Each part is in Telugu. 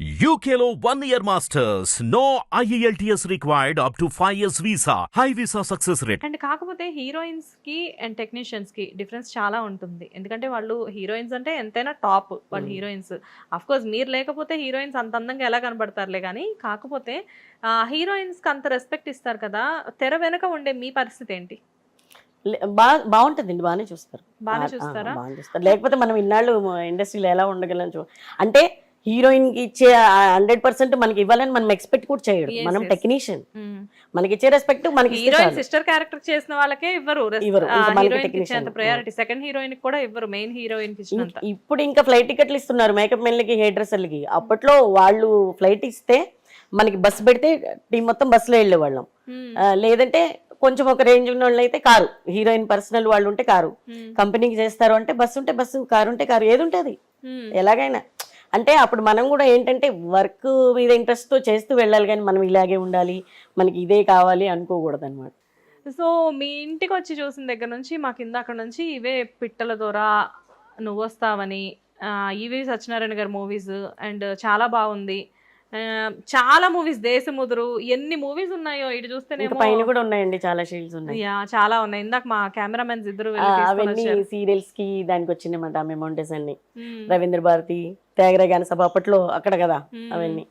One year masters. No E IELTS required up to 5 years visa. High visa success rate. And కాకపోతే హీరోయిన్స్కి అండ్ టెక్నీషియన్స్కి డిఫరెన్స్ చాలా ఉంటుంది ఎందుకంటే వాళ్ళు హీరోయిన్స్ అంటే ఎంతైనా టాప్ వాళ్ళు. హీరోయిన్స్ అఫ్ కోర్స్ మీరు లేకపోతే హీరోయిన్స్ అంత అందంగా ఎలా కనబడతారులే కానీ కాకపోతే హీరోయిన్స్కి అంత రెస్పెక్ట్ ఇస్తారు కదా తెర వెనుక ఉండే మీ పరిస్థితి ఏంటి బాగుంటుందండి బాగానే చూస్తారు బాగానే చూస్తారా బాగానే చూస్తారు లేకపోతే మనం ఇన్నాళ్ళు ఇండస్ట్రీలో ఎలా ఉండగలం చూ అంటే హీరోయిన్కి ఇచ్చే హండ్రెడ్ పర్సెంట్ మనకి ఇవ్వాలని మనం ఎక్స్పెక్ట్ కూడా చేయడు. మనం. టెక్నీషియన్ మనకి ఇచ్చే రెస్పెక్ట్ మనకి హీరోయిన్. సిస్టర్ క్యారెక్టర్ చేసిన వాళ్ళకే ఇవ్వరు. ఇవ్వరు. ప్రయారిటీ సెకండ్ హీరోయిన్ కూడా ఇవ్వరు. మెయిన్ హీరోయిన్ ఇప్పుడు ఇంకా ఫ్లైట్ టికెట్లు ఇస్తున్నారు. మేకప్ మెన్లకి హెయిర్ డ్రెస్సర్లకి అప్పట్లో వాళ్ళు ఫ్లైట్ ఇస్తే మనకి బస్సు పెడితే టీం మొత్తం బస్సులో వెళ్ళేవాళ్ళం. Hmm. లేదంటే కొంచెం ఒక రేంజ్ ఉన్న వాళ్ళు అయితే కారు. హీరోయిన్ పర్సనల్ వాళ్ళు ఉంటే కారు. Hmm. కంపెనీకి చేస్తారు అంటే బస్సు ఉంటే బస్సు కారు ఉంటే కారు. ఏది ఉంటుంది? Hmm. ఎలాగైనా. అంటే అప్పుడు మనం కూడా ఏంటంటే వర్క్ మీద ఇంట్రెస్ట్తో చేస్తూ వెళ్ళాలి కానీ మనం ఇలాగే ఉండాలి మనకి ఇదే కావాలి అనుకోకూడదు అనమాట సో మీ ఇంటికి వచ్చి చూసిన దగ్గర నుంచి మా కింద అక్కడ నుంచి ఇవే పిట్టల ద్వారా నువ్వు వస్తావని ఇవి సత్యనారాయణ గారి మూవీస్ అండ్ చాలా బాగుంది. చాలా మూవీస్ దేశముదురు. ఎన్ని మూవీస్ ఉన్నాయో ఇటు చూస్తేనేమో పైన కూడా ఉన్నాయండి చాలా షీల్డ్స్ ఉన్నాయి. యా చాలా ఉన్నాయి. ఇందాక మా కెమెరామెన్స్ ఇద్దరు అవన్నీ. సీరియల్స్కి దానికి వచ్చినాయన్నమాట ఆ అమౌంటెస్ అన్ని. రవీంద్ర భారతి త్యాగరాయ గాన సభ అప్పట్లో అక్కడ కదా. అవన్నీ.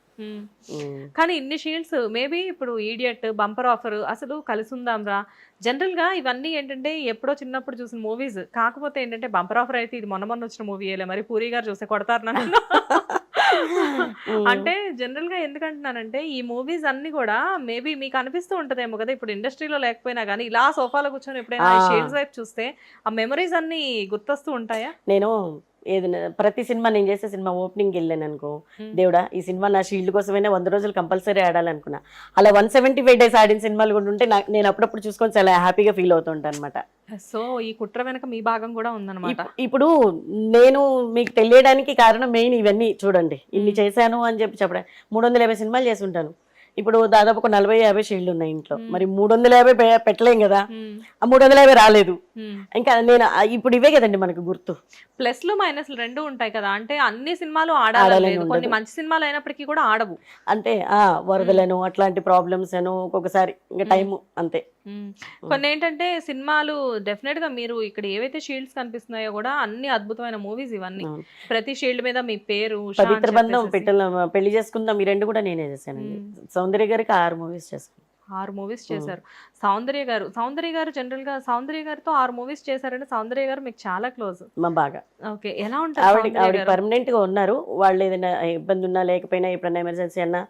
కానీ ఇన్ని షీల్డ్స్ మేబీ ఇప్పుడు ఈడియట్ బంపర్ ఆఫర్ అసలు కలిసి ఉందాంరా జనరల్గా ఇవన్నీ ఏంటంటే ఎప్పుడో చిన్నప్పుడు చూసిన మూవీస్ కాకపోతే ఏంటంటే బంపర్ ఆఫర్ అయితే ఇది మొన్న మొన్న వచ్చిన మూవీ మరి పూరి గారు చూస్తే కొడతారు నన్ను. అంటే జనరల్గా ఎందుకంటున్నానంటే ఈ మూవీస్ అన్ని కూడా మేబీ మీకు అనిపిస్తూ ఉంటదేమో కదా ఇప్పుడు ఇండస్ట్రీలో లేకపోయినా కానీ ఇలా సోఫాలో కూర్చొని ఎప్పుడైనా. షేడ్స్ వైపు చూస్తే ఆ మెమరీస్ అన్ని గుర్తొస్తూ ఉంటాయా నేను ఏదైనా ప్రతి సినిమా నేను చేసే సినిమా ఓపెనింగ్ వెళ్ళాను అనుకో. దేవుడా ఈ సినిమా నా షీల్డ్ కోసమైనా వంద రోజులు కంపల్సరీ ఆడాలనుకున్నా. అలా వన్ సెవెంటీ ఫైవ్ డేస్ ఆడిన సినిమాలు కూడా ఉంటే నేను అప్పుడప్పుడు చూసుకొని చాలా హ్యాపీగా ఫీల్ అవుతుంటాను అనమాట సో ఈ కుట్ర వెనక మీ భాగం కూడా ఉందన్నమాట. ఇప్పుడు నేను మీకు తెలియడానికి కారణం మెయిన్ ఇవన్నీ చూడండి. ఇన్ని చేశాను అని చెప్పి చెప్పడం. మూడు వందల యాభై సినిమాలు చేసి ఉంటాను ఇప్పుడు దాదాపు ఒక నలభై యాభై షీల్డ్ ఉన్నాయి ఇంట్లో. మరి మూడు వందల యాభై పెట్టలేం కదా. ఆ మూడు వందల యాభై రాలేదు. ఇంకా నేను ఇప్పుడు ఇవే కదండి మనకు గుర్తు. ప్లస్లు మైనస్లు రెండు ఉంటాయి కదా అంటే అన్ని సినిమాలు లేదు. కొన్ని. మంచి సినిమాలు అయినప్పటికీ కూడా ఆడవు. అంటే ఆ వరదలను అట్లాంటి ప్రాబ్లమ్స్ అను ఒక్కొక్కసారి ఇంకా. టైం అంతే. కొన్ని ఏంటంటే సినిమాలు డెఫినెట్గా మీరు ఇక్కడ ఏవైతే షీల్డ్స్ కనిపిస్తున్నాయో కూడా అన్ని అద్భుతమైన మూవీస్ ఇవన్నీ. ప్రతి షీల్డ్ మీద మీ పేరు పవిత్ర బంధం. పెట్టెల పెళ్ళి చేసుకుందాం ఈ రెండు కూడా నేనే చేశానండి. సౌందర్య గారికి ఆరు మూవీస్ చేశాను. ఆరు మూవీస్ చేశారు. సౌందర్య గారు సౌందర్య గారు జనరల్గా సౌందర్య గారితో ఆరు మూవీస్ చేశారంటే సౌందర్య గారు మీకు చాలా క్లోజ్. మా బాగా. ఓకే ఎలా ఉంటారు ఆవిడ? పర్మనెంట్గా ఉన్నారు. వాళ్ళు ఏదైనా ఇబ్బంది ఉన్నా లేకపోయినా ఎప్పుడైనా ఎమర్జెన్సీ అన్నా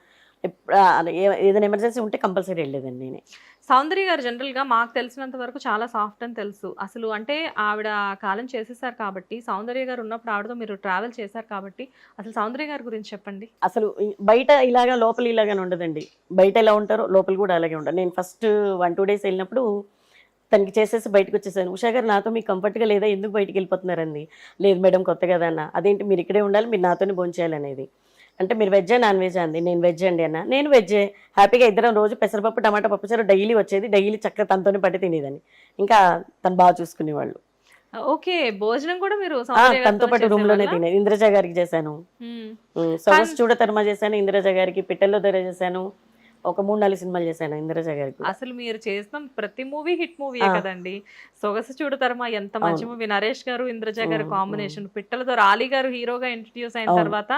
ఏదైనా ఎమర్జెన్సీ ఉంటే కంపల్సరీ వెళ్ళేదండి నేనే. సౌందర్య గారు జనరల్గా మాకు తెలిసినంత వరకు చాలా సాఫ్ట్ అని తెలుసు. అసలు అంటే ఆవిడ కాలం చేసేసారు కాబట్టి సౌందర్య గారు ఉన్నప్పుడు ఆవిడతో మీరు ట్రావెల్ చేశారు కాబట్టి అసలు సౌందర్య గారి గురించి చెప్పండి. అసలు బయట ఇలాగా లోపల ఇలాగానే ఉండదండి. బయట ఎలా ఉంటారో లోపల కూడా అలాగే ఉండదు నేను ఫస్ట్ వన్ టూ డేస్ వెళ్ళినప్పుడు తనకి చేసేసి బయటకు వచ్చేసాను. ఉషా గారు నాతో మీకు కంఫర్ట్గా లేదా ఎందుకు బయటికి వెళ్ళిపోతున్నారండి? లేదు మేడం కొత్త కదా అన్న. అదేంటి మీరు ఇక్కడే ఉండాలి మీరు నాతోనే భోంచేయాలి అనేది. అంటే మీరు వెజ్జా నాన్ వెజ్ అంది నేను వెజ్ అండి అన్న. నేను వెజ్జే. హ్యాపీగా ఇద్దరం రోజు పెసరపప్పు టమాటా పప్పు చారు డైలీ వచ్చేది. డైలీ చక్కగా తనతోనే పట్టి తినేదని ఇంకా తను బాగా చూసుకునేవాళ్ళు. ఓకే. భోజనం కూడా మీరు తనతో పాటు రూమ్లోనే? తినేది. ఇంద్రజ గారికి చేశాను. సొగసు చూడ తర్మ చేశాను. ఇంద్రజ గారికి పిట్టల్లో దొర చేశాను. ఒక మూడు నాలుగు సినిమాలు చేశాను ఇంద్రజ గారికి అసలు మీరు చేసిన ప్రతి మూవీ హిట్ మూవీ. కదండి సొగసు చూడతరమా ఎంత మంచి. మూవీ నరేష్ గారు ఇంద్రజ గారు కాంబినేషన్ పిట్టలతో రాలి గారు హీరోగా ఇంట్రడ్యూస్ అయిన. తర్వాత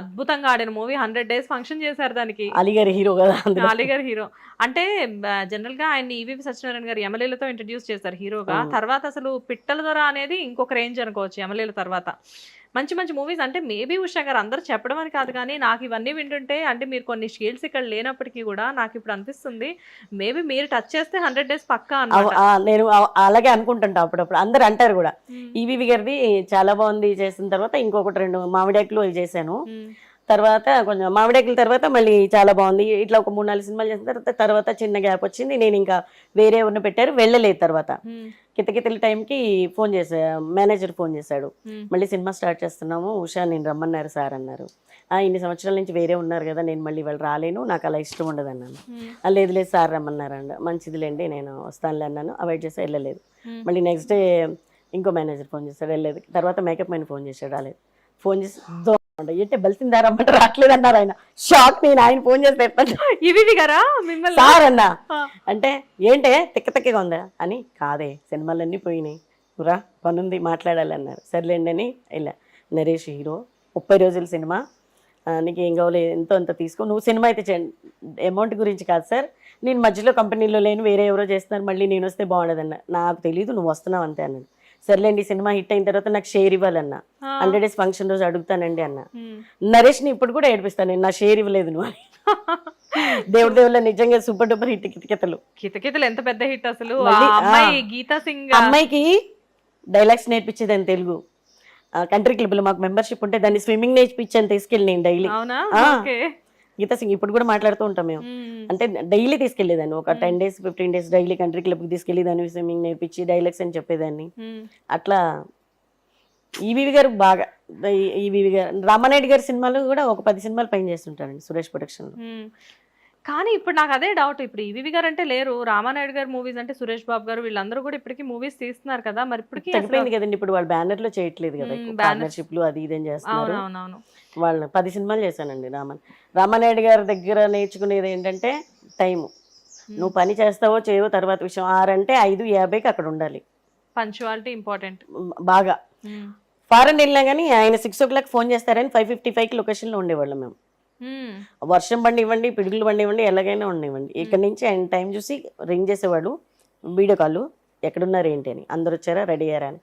అద్భుతంగా ఆడిన మూవీ హండ్రెడ్ డేస్ ఫంక్షన్ చేశారు దానికి అలీ గారి హీరో కదా అందులో. అలీ గారు హీరో అంటే జనరల్గా ఆయన ఈవీపీ సత్యనారాయణ గారు ఎమ్మెల్యేలతో ఇంట్రడ్యూస్ చేశారు హీరోగా. తర్వాత అసలు పిట్టల దొర అనేది ఇంకొక రేంజ్ అనుకోవచ్చు ఎమ్మెల్యేల తర్వాత మంచి మంచి మూవీస్ అంటే మేబీ ఉషా గారు అందరూ చెప్పడం అని కాదు కానీ నాకు ఇవన్నీ వింటుంటే అంటే మీరు కొన్ని షీల్డ్స్ ఇక్కడ లేనప్పటికీ కూడా నాకు ఇప్పుడు అనిపిస్తుంది. మేబీ మీరు టచ్ చేస్తే హండ్రెడ్ డేస్ పక్కా నేను అలాగే అనుకుంటుంటా అప్పుడప్పుడు. అందరు అంటారు కూడా. ఈవీవి గారిది చాలా బాగుంది చేసిన తర్వాత ఇంకొకటి రెండు మామిడాకులు అవి చేశాను. తర్వాత కొంచెం మామిడాకుల తర్వాత మళ్ళీ చాలా బాగుంది. ఇట్లా ఒక మూడు నాలుగు సినిమాలు చేసిన తర్వాత తర్వాత చిన్న గ్యాప్ వచ్చింది. నేను ఇంకా వేరే ఉన్న పెట్టారు వెళ్ళలేదు తర్వాత. కితకితల టైంకి ఫోన్ చేసా మేనేజర్ ఫోన్ చేశాడు. మళ్ళీ సినిమా స్టార్ట్ చేస్తున్నాము ఉషా నేను రమ్మన్నారు సార్ అన్నారు. "ఆ, ఇన్ని సంవత్సరాల నుంచి వేరే ఉన్నారు కదా నేను మళ్ళీ వాళ్ళు రాలేను నాకు అలా ఇష్టం ఉండదు అన్నాను. మ్మ్. "ఆ, లేదు లేదు సార్ రమ్మన్నారండి మంచిదిలేండి నేను వస్తానులే అన్నాను అవాయిడ్ చేసి వెళ్ళలేదు. మళ్ళీ నెక్స్ట్ డే ఇంకో మేనేజర్ ఫోన్ చేశాడు వెళ్ళలేదు. తర్వాత మేకప్ మ్యాన్ ఫోన్ చేశాడు రాలేదు. ఫోన్ చేసి "దో- ఏంటే బలిసిందా రమ్మంటే రావట్లేదు అన్నారు ఆయన. షాక్ నేను ఆయన ఫోన్ చేసి చెప్పండి ఇవి గారా? మిమ్మల్ని? సార్ అన్నా. అంటే ఏంటే తిక్క తిక్కగా ఉందా అని కాదే సినిమాలన్నీ పోయినాయి. రా పనుంది మాట్లాడాలి అన్నారు సర్లేండి అని వెళ్ళా నరేష్ హీరో ముప్పై రోజుల సినిమా. నీకు ఏం కావాలి ఎంతో అంత తీసుకో. నువ్వు సినిమా అయితే చేయండి. అమౌంట్ గురించి కాదు సార్. నేను మధ్యలో కంపెనీలో లేను వేరే ఎవరో చేస్తున్నారు మళ్ళీ నేను వస్తే బాగుండదన్న. నాకు తెలియదు నువ్వు వస్తున్నావు అంతే అన్నాడు. సర్లేండి సినిమా హిట్ అయిన తర్వాత నాకు షేర్ ఇవ్వాలన్నా. హండ్రెడ్ డేస్ ఫంక్షన్ రోజు అడుగుతానండి అన్న. ఉమ్. నరేష్ని ఇప్పుడు కూడా ఏడిపిస్తాను నేను నా షేర్ ఇవ్వలేదు నువ్వు అని. దేవుడి దేవుళ్ళ నిజంగా సూపర్ డూపర్ హిట్ కితకితలు కితకితలు ఎంత పెద్ద హిట్ అసలు. అమ్మాయి గీతా సింగ్ అమ్మాయికి డైలాగ్స్ నేర్పించేదాన్ని తెలుగు. కంట్రీ క్లబ్లో మాకు మెంబర్షిప్ ఉంటే దాన్ని స్విమ్మింగ్ నేర్పించాను తీసుకెళ్ళి నేను డైలీ. గీతా సింగ్ ఇప్పుడు కూడా మాట్లాడుతూ ఉంటాం మేము. అంటే డైలీ తీసుకెళ్ళేదాన్ని ఒక ten days fifteen days daily country క్లబ్కి తీసుకెళ్ళి దాన్ని స్విమ్మింగ్ నేర్పించి డైలాగ్స్ అని చెప్పేదాన్ని. అట్లా ఈవీవి గారు బాగా ఈవీవి గారు రామానాయుడు గారి సినిమాలు కూడా ఒక పది సినిమాలు పైన చేస్తుంటారండి సురేష్ ప్రొడక్షన్లో. కానీ ఇప్పుడు నాకు అదే డౌట్ ఇప్పుడు ఈవీవి గారు అంటే లేరు. రామానాయుడు గారు మూవీస్ అంటే సురేష్ బాబు గారు వీళ్ళందరూ కూడా ఇప్పటికి మూవీస్ తీస్తున్నారు కదా. మరి ఇప్పటికి తగ్గిపోయింది కదండి. ఇప్పుడు వాళ్ళు బ్యానర్లో చేయట్లేదు కదా మ్మ్, పార్ట్నర్షిప్లు అది ఇది చేస్తున్నారు. వాళ్ళు పది సినిమాలు చేశానండి రామన్. రామానాయుడు గారి దగ్గర నేర్చుకునేది ఏంటంటే టైము. నువ్వు పని చేస్తావో చేయవో తర్వాత విషయం. ఆరంటే ఐదు యాభైకి అక్కడ ఉండాలి. పంచువాలిటీ ఇంపార్టెంట్ బాగా. ఫారెన్ వెళ్ళినా కానీ ఆయన సిక్స్ ఓ క్లాక్ ఫోన్ చేస్తారని ఫైవ్ ఫిఫ్టీ ఫైవ్కి లొకేషన్లో ఉండేవాళ్ళం మేము. వర్షం బండి ఇవ్వండి పిడుగులు బండి ఇవ్వండి ఎలాగైనా ఉండనివ్వండి. ఇక్కడ నుంచి ఆయన టైం చూసి రింగ్ చేసేవాడు వీడియో కాల్ ఎక్కడున్నారు ఏంటి అని. అందరు వచ్చారా? రెడీ అయ్యారా అని.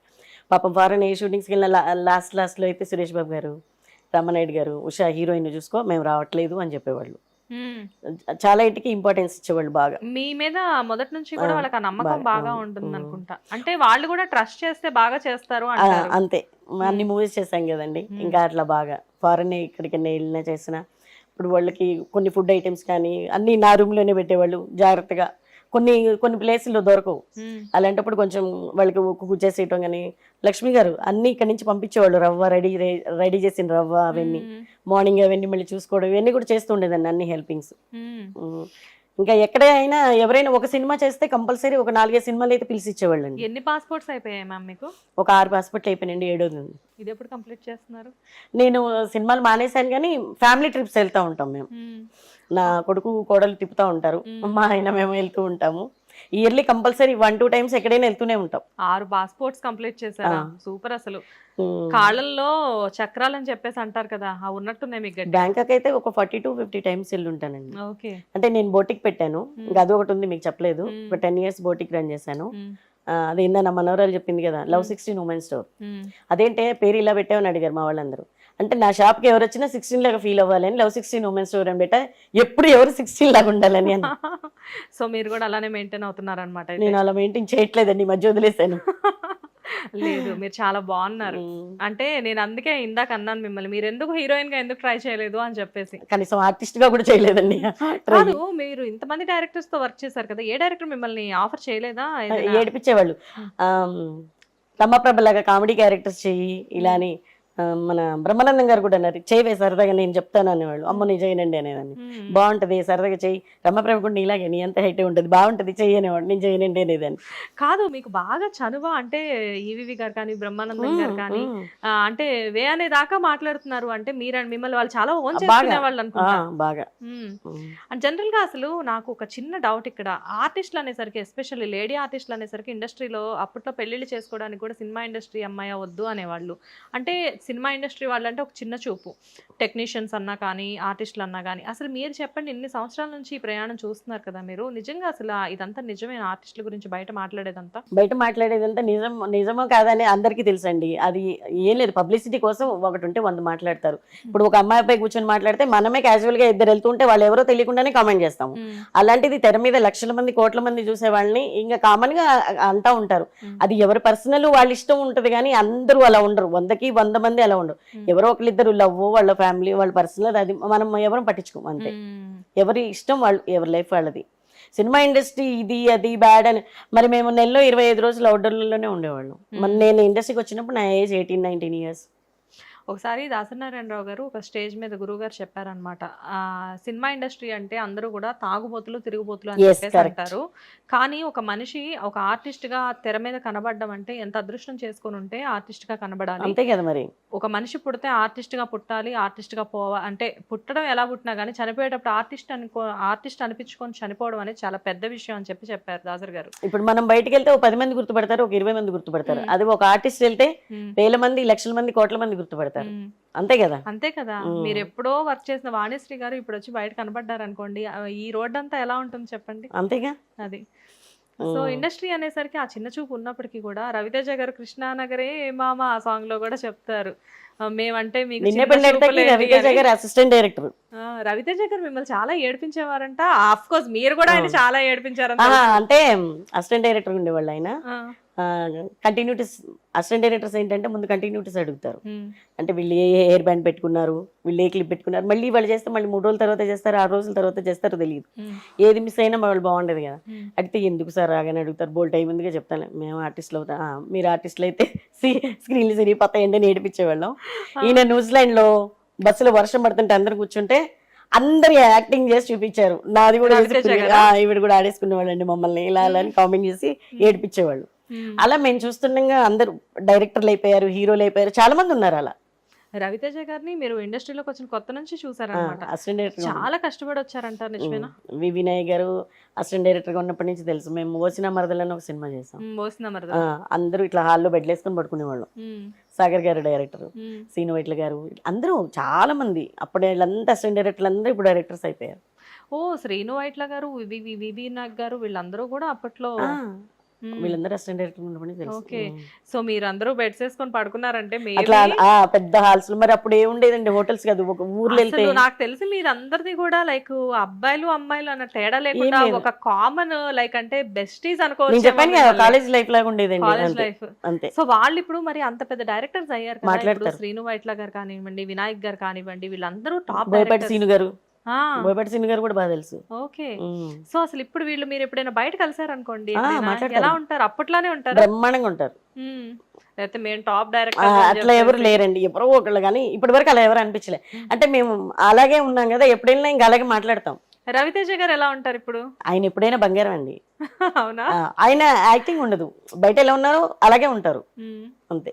పాపం ఫారెన్ ఏ షూటింగ్స్కి వెళ్ళిన లాస్ట్ లాస్ట్లో అయితే సురేష్ బాబు గారు రామనాయుడు గారు ఉషా హీరోయిన్ చూసుకో మేము రావట్లేదు అని చెప్పేవాళ్ళు. చాలా ఇంటికి ఇంపార్టెన్స్ ఇచ్చేవాళ్ళు బాగా. మీ మీద మొదటి నుంచి కూడా వాళ్ళకి ఆ నమ్మకం బాగా. ఉంటుంది. అనుకుంటా. అంటే వాళ్ళు కూడా ట్రస్ట్ చేస్తే బాగా చేస్తారు అంతే. అన్ని మూవీస్ చేశాం కదండి. ఇంకా అట్లా బాగా. ఫారెన్ ఎక్కడికి వెళ్ళినా చేసిన ఇప్పుడు వాళ్ళకి కొన్ని ఫుడ్ ఐటమ్స్ కానీ అన్ని నా రూమ్లోనే పెట్టేవాళ్ళు జాగ్రత్తగా. కొన్ని కొన్ని ప్లేసుల్లో దొరకవు. అలాంటప్పుడు కొంచెం వాళ్ళకి కుక్ చేసేయటం కానీ లక్ష్మి గారు అన్ని ఇక్కడ నుంచి పంపించేవాళ్ళు రవ్వ రెడీ రెడీ చేసిన రవ్వ అవన్నీ. మార్నింగ్ అవన్నీ మళ్ళీ చూసుకోవడం ఇవన్నీ కూడా చేస్తుండేదండి అన్ని హెల్పింగ్స్ ఇంకా ఎక్కడైనా ఎవరైనా ఒక సినిమా చేస్తే కంపల్సరీ ఒక నాలుగైదు సినిమాలు అయితే పిలిచి ఇచ్చేవాళ్ళండి ఎన్ని పాస్పోర్ట్స్ అయిపోయాయి మ్యామ్ మీకు ఒక ఆరు పాస్పోర్ట్లు అయిపోయినండి ఏడోది. ఇది ఎప్పుడు కంప్లీట్ చేస్తున్నారు నేను సినిమాలు మానేశాను కానీ ఫ్యామిలీ ట్రిప్స్ వెళ్తూ ఉంటాం మేము. నా కొడుకు కోడలు తిప్పుతూ ఉంటారు. మా ఆయన మేము వెళ్తూ ఉంటాము yearly compulsory one two times ఎక్కడైనా వెళ్తూనే ఉంటాం ఆరు పాస్పోర్ట్స్ కంప్లీట్ చేశారా. సూపర్ అసలు. కాళ్ళల్లో చక్రాలు అని చెప్పేసి అంటారు కదా ఆ ఉన్నట్టున్నాయి మీకు బ్యాంకాక్ అయితే ఒక ఫార్టీ టు ఫిఫ్టీ టైమ్స్ వెళ్ళి ఉంటానండి ఓకే అంటే నేను బోటిక్ పెట్టాను. ఇంకా అది ఒకటి ఉంది మీకు చెప్పలేదు. ఒక టెన్ ఇయర్స్ బోటిక్ రన్ చేశాను అది ఏందా నా మనవరాలు చెప్పింది కదా లవ్. Sixteen women store. అదేంటే పేరు ఇలా పెట్టామని అడిగారు మా వాళ్ళందరూ అంటే నా షాప్కి ఎవరు వచ్చినా సిక్స్టీన్ లాగా ఫీల్ అవ్వాలని లవ్ సిక్స్టీన్ ఉమెన్ స్టోర్ అని పెట్టా. ఎప్పుడు ఎవరు సిక్స్టీన్ లాగా ఉండాలని అని. సో మీరు కూడా అలానే మెయింటైన్ అవుతున్నారు అనమాట నేను అలా మెయింటైన్ చేయట్లేదండి మధ్య వదిలేశాను. లేదు మీరు చాలా బాగున్నారు. అంటే నేను అందుకే ఇందాక అన్నాను మిమ్మల్ని మీరు ఎందుకు హీరోయిన్గా ఎందుకు ట్రై చేయలేదు అని చెప్పేసి. కనీసం ఆర్టిస్ట్గా కూడా చేయలేదండి. కాదు మీరు ఇంతమంది డైరెక్టర్స్తో వర్క్ చేశారు కదా ఏ డైరెక్టర్ మిమ్మల్ని ఆఫర్ చేయలేదా? ఏడిపించేవాళ్ళు. తమ్మప్రభ లాగా కామెడీ క్యారెక్టర్స్ చెయ్యి ఇలా అని మన బ్రహ్మానందం గారు కూడా అన్నారు చేయవే సరదాగా నేను చెప్తాను అనేవాళ్ళు. అమ్మ నేను చేయనండి అనేదాన్ని. బాగుంటది సరదాగా చెయ్యి. రమ్మప్రభ కూడా నీలాగే నీ అంత హైట్ ఉంటుంది. బాగుంటది చెయ్యి అనేవాడు నేను చేయనండి అనేదాన్ని కాదు మీకు బాగా చనువ అంటే ఈవివి గారు కానీ బ్రహ్మానందం గారు కానీ అంటే వే అనే దాకా మాట్లాడుతున్నారు అంటే మీరు మిమ్మల్ని వాళ్ళు చాలా ఓన్ వాళ్ళు అనుకుంటా. బాగా. అండ్ జనరల్గా అసలు నాకు ఒక చిన్న డౌట్ ఇక్కడ. ఆర్టిస్టులు అనేసరికి ఎస్పెషల్లీ లేడీ ఆర్టిస్టులు అనేసరికి ఇండస్ట్రీలో అప్పట్లో పెళ్ళిళ్ళు చేసుకోవడానికి కూడా సినిమా ఇండస్ట్రీ అమ్మాయి వద్దు అనేవాళ్ళు. అంటే సినిమా ఇండస్ట్రీ వాళ్ళు అంటే ఒక చిన్న చూపు. టెక్నీషియన్స్ అన్నా కానీ ఆర్టిస్టులు అన్నా కానీ. అసలు మీరు చెప్పండి ఇన్ని సంవత్సరాల నుంచి ఈ ప్రయాణం చూస్తున్నారు కదా మీరు. నిజంగా అసలు ఇదంతా నిజమైన ఆర్టిస్టుల గురించి బయట మాట్లాడేదంతా? బయట మాట్లాడేదంతా నిజం నిజమో కాదని అందరికీ తెలుసండి. అది ఏం లేదు పబ్లిసిటీ కోసం ఒకటి ఉంటే వంద మాట్లాడతారు. ఇప్పుడు ఒక అమ్మాయిపై కూర్చొని మాట్లాడితే మనమే casual గా ఇద్దరు వెళ్తుంటే వాళ్ళు ఎవరో తెలియకుండానే కామెంట్ చేస్తాము. అలాంటిది తెర మీద లక్షల మంది కోట్ల మంది చూసే వాళ్ళని ఇంకా కామన్గా అంటా ఉంటారు. అది ఎవరి పర్సనల్ వాళ్ళ ఇష్టం ఉంటది కానీ అందరూ అలా ఉండరు. వందకి వంద మంది అలా ఉండరు. మ్మ్. ఎవరో ఒకరిద్దరు లవ్ వాళ్ళ ఫ్యామిలీ వాళ్ళ పర్సనల్ అది మనం ఎవరం పట్టించుకోం అంతే. ఎవరి ఇష్టం వాళ్ళు ఎవరి లైఫ్ వాళ్ళది. సినిమా ఇండస్ట్రీ ఇది అది బ్యాడ్ అని మరి మేము నెలలో ఇరవై ఐదు రోజులు అవుట్డోర్లోనే ఉండేవాళ్ళం. మరి నేను ఇండస్ట్రీకి వచ్చినప్పుడు నా ఏజ్ ఎయిటీన్ నైన్టీన్ ఇయర్స్. ఒకసారి దాసనారాయణరావు గారు ఒక స్టేజ్ మీద గురువు గారు చెప్పారనమాట సినిమా ఇండస్ట్రీ అంటే అందరూ కూడా తాగుబోతులు తిరుగుబోతులు అని చెప్పేసి. అంటారు. కానీ ఒక మనిషి ఒక ఆర్టిస్ట్గా తెర మీద కనబడడం అంటే ఎంత అదృష్టం చేసుకొని ఉంటే ఆర్టిస్ట్గా కనబడాలి. అంతే కదా మరి. ఒక మనిషి పుడితే ఆర్టిస్ట్గా పుట్టాలి ఆర్టిస్ట్గా పోవ అంటే పుట్టడం ఎలా పుట్టినా కానీ చనిపోయేటప్పుడు ఆర్టిస్ట్ అనుకో ఆర్టిస్ట్ అనిపించుకొని చనిపోవడం అనేది చాలా పెద్ద విషయం అని చెప్పి చెప్పారు దాసర్ గారు. ఇప్పుడు మనం బయటికి వెళ్తే ఒక పది మంది గుర్తుపడతారు ఒక ఇరవై మంది గుర్తుపడతారు. మ్మ్. అది ఒక ఆర్టిస్ట్ వెళ్తే ఉమ్, వేల మంది లక్షల మంది కోట్ల మంది గుర్తుపడతారు. ఉమ్. అంతే కదా? అంతే కదా. మీరు ఎప్పుడో వర్క్ చేసిన వాణిశ్రీ గారు ఇప్పుడు వచ్చి బయట కనబడ్డారు అనుకోండి ఈ రోడ్ అంతా ఎలా ఉంటుంది చెప్పండి? అంతేగా? అది. సో. ఇండస్ట్రీ అనేసరికి ఆ చిన్న చూపు ఉన్నప్పటికీ కూడా రవితేజ గారు కృష్ణానగరే మామ ఆ సాంగ్లో కూడా చెప్తారు. మేమంటే మీకు రవితేజ. గారు అసిస్టెంట్ డైరెక్టర్. రవితేజ గారు మిమ్మల్ని చాలా ఏడిపించేవారంట. ఆఫ్ కోర్స్ మీరు కూడా ఆయన. చాలా ఏడిపించారంట అంటే అసిస్టెంట్ డైరెక్టర్ ఉండేవాళ్ళు ఆయన. కంటిన్యూటీస్ అసిస్టెంట్ డైరెక్టర్స్ ఏంటంటే ముందు కంటిన్యూటీస్ అడుగుతారు. అంటే వీళ్ళు ఏ హెయిర్ బ్యాండ్ పెట్టుకున్నారు వీళ్ళు ఏ క్లిప్ పెట్టుకున్నారు మళ్ళీ వాళ్ళు చేస్తే మళ్ళీ మూడు రోజుల తర్వాత చేస్తారు ఆరు రోజుల తర్వాత చేస్తారో తెలియదు. ఏది మిస్ అయినా వాళ్ళు బాగుండదు కదా. అడిగితే ఎందుకు సార్ రాగానే అడుగుతారు బోల్ టైం ఎందుకు చెప్తాను. మేము ఆర్టిస్టులు అవుతా. "ఆ, మీరు ఆర్టిస్టులు అయితే స్క్రీన్లు సిరిగిపోతాయండి అని ఏడిపించేవాళ్ళం. ఈయన న్యూజిలాండ్లో బస్సులో వర్షం పడుతుంటే అందరు కూర్చుంటే అందరు యాక్టింగ్ చేసి చూపించారు. నాది కూడా ఈవిడ కూడా ఆడేసుకునేవాళ్ళండి మమ్మల్ని ఇలా అలా అని కామెంట్ చేసి ఏడిపించేవాళ్ళు. అలా మేము చూస్తుండగా అందరు డైరెక్టర్లు అయిపోయారు హీరోలు అయిపోయారు చాలా మంది ఉన్నారు అలా. రవితేజ గారిని మీరు ఇండస్ట్రీలోకి వచ్చిన కొత్త నుంచి చూసారనమాట చాలా కష్టపడి వచ్చారంటారు నిజమేనా? వి వినయ్ గారు అసిస్టెంట్ డైరెక్టర్గా ఉన్నప్పటి నుంచి తెలుసు. మేము ఓసిన మరదలని ఒక సినిమా చేసాం. ఉమ్, మోసిందా మరి ఆ, అందరూ ఇట్లా హాల్లో బెడ్లు వేసుకొని పడుకునేవాళ్ళం సాగర్ గారు డైరెక్టర్. సీను వైట్ల గారు అందరూ చాలా మంది. అప్పుడు వీళ్ళంతా అసిస్టెంట్ డైరెక్టర్లు అందరూ ఇప్పుడు డైరెక్టర్స్ అయిపోయారు. ఓ శ్రీను వైట్ల గారు వివి నాగ్ గారు వీళ్ళందరూ కూడా అప్పట్లో. వీళ్ళందరూ అసిస్టెంట్ డైరెక్టర్ తెలుసు. ఓకే. సో మీరందరూ బెడ్స్ వేసుకొని పడుకున్నారంటే అట్లా ఆ పెద్ద హాల్స్ మరి అప్పుడు ఏముండేదండి హోటల్స్ కాదు ఒక ఊర్లో వెళ్తే. అసలు నాకు తెలిసి మీరందరిది కూడా లైక్ అబ్బాయిలు అమ్మాయిలు అన్న తేడా లేకుండా లేదు. ఒక కామన్ లైక్ అంటే బెస్టీస్ నేను అనుకోవచ్చు చెప్పాను కదా కాలేజ్ లైఫ్ లాగా ఉండేదండి కాలేజ్ అంతే లైఫ్. అంతే. సో వాళ్ళు ఇప్పుడు మరి అంత పెద్ద డైరెక్టర్స్ అయ్యారు కదా ఇప్పుడు మాట్లాడతారు. శ్రీను వైట్ల గారు కానివ్వండి వినాయక్ గారు కానివ్వండి వీళ్ళందరూ టాప్ బోయపాటి సీను గారు. బోయపాటి సీను గారు కూడా బాగా తెలుసు. ఓకే. సో అసలు ఇప్పుడు వీళ్ళు మీరు ఎప్పుడైనా బయట కలిసారు అనుకోండి. ఎలా ఉంటారు? అప్పట్లానే ఉంటారు? బ్రహ్మాండంగా ఉంటారు. లేకపోతే మేము టాప్ డైరెక్టర్ అట్లా ఎవరు లేరండి ఎవరో ఒకళ్ళు కానీ ఇప్పటి వరకు అలా ఎవరు అనిపించలే. అంటే మేము అలాగే ఉన్నాం కదా ఎప్పుడైనా ఇంకా అలాగే మాట్లాడతాం. రవితేజ గారు ఎలా ఉంటారు ఇప్పుడు? ఆయన ఎప్పుడైనా బంగారం అండి. అవునా? ఆయన యాక్టింగ్ ఉండదు. బయట ఎలా ఉన్నారో అలాగే ఉంటారు. అంతే.